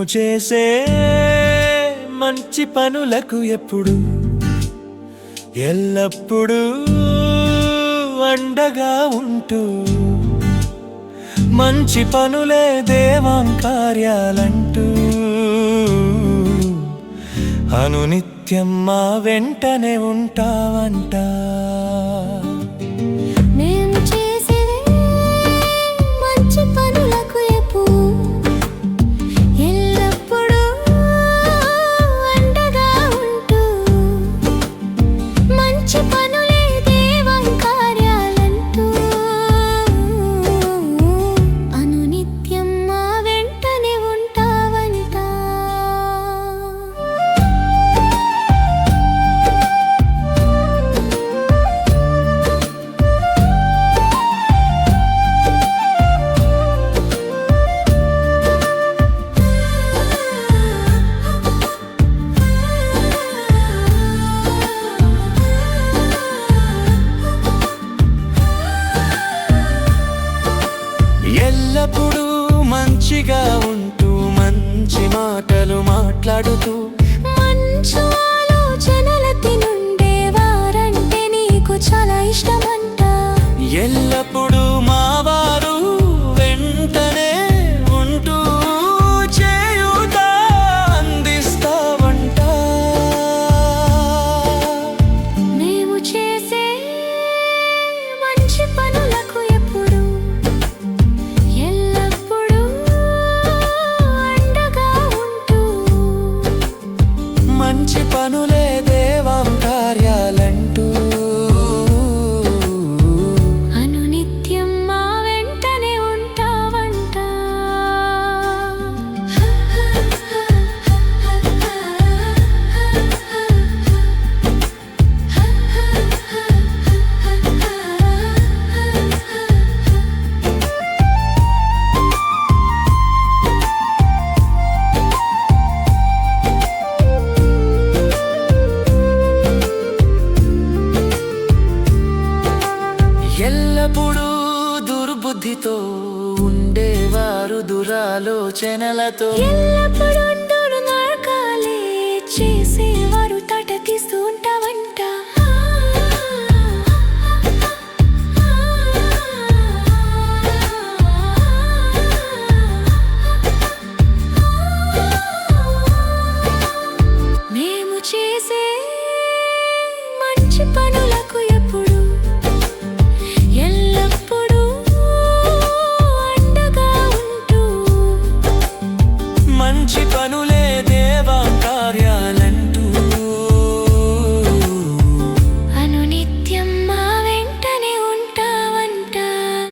మేము చేసే మంచి పనులకు ఎప్పుడు? ఎల్లప్పుడూ అండగా ఉంటూ? మంచి పనులే దేవం కార్యాలంటూ? అనునిత్యం మా వెంటనే ఉంటావంట? ఎల్లప్పుడూ మంచిగా ఉంటూ మంచి మాటలు మాట్లాడుతూ మంచు ఆలోచనలతి నుండే వారంటే నీకు చాలా ఇష్టమంట. ఎల్లప్పుడూ మంచి పనులే ఎల్లప్పుడూ దుర్బుద్ధితో ఉండేవారు దురాలోచనలతో. ఎల్లప్పుడూ చేసేవారు తటకిస్తూ ఉంటావంట మంచి పనులే